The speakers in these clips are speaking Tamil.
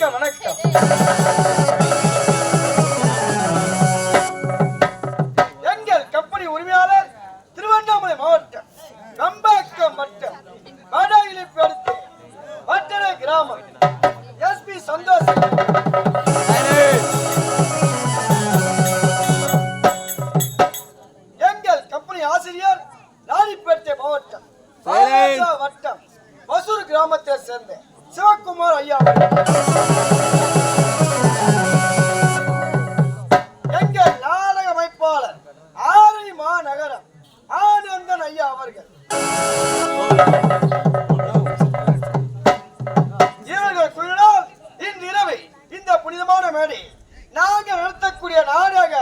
வணக்கம் வணக்கம். எங்கள் கம்பெனி உரிமையாளர் திருவண்ணாமலை மாவட்டம் நம்பாக்கம் வட்டம் வாடகையில் அடுத்து வட்டர கிராமம். S P Santhosh. மேடை நாங்கள் நடத்தக்கூடிய நாடாக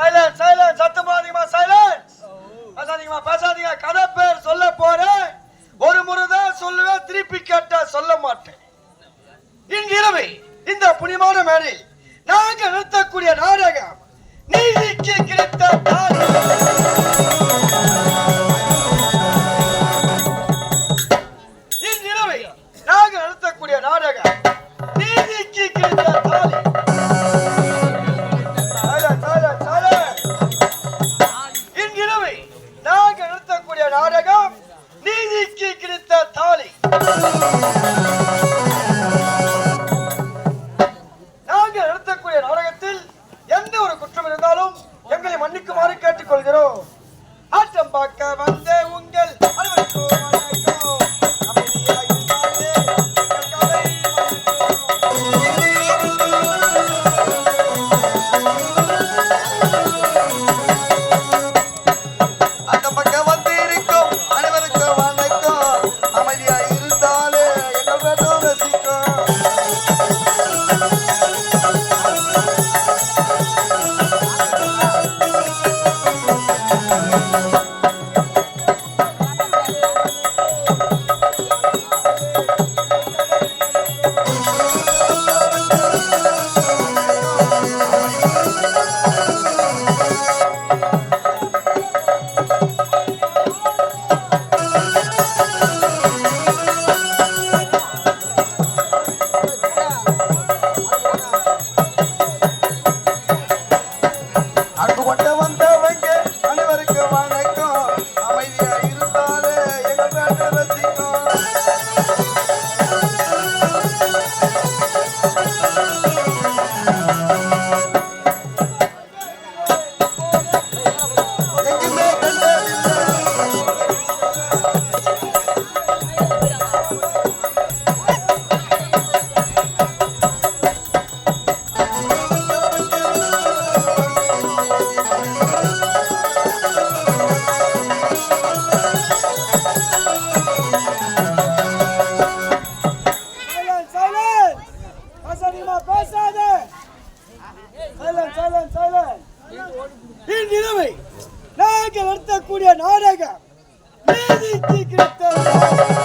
சைலன்ஸ் சைலன்ஸ் சத்தமா அதிகமா சைலன்ஸ் பேசாதீங்கம்மா oh. பேசாதீங்க. கதை பேர் சொல்ல போறேன். ஒரு முறை தான் சொல்லுவேன் திருப்பி கேட்டா சொல்ல மாட்டேன். இன்றிரவு இந்த புனிமான மேடையில் நாங்கள் நிறுத்தக்கூடிய நாடு போரை நாங்கள் நிறுத்தக்கூடிய நாடகம் நீதிக்கு கிடைத்த தாலி ஆடக்கூடிய நாடகம். நீதி கிடைத்த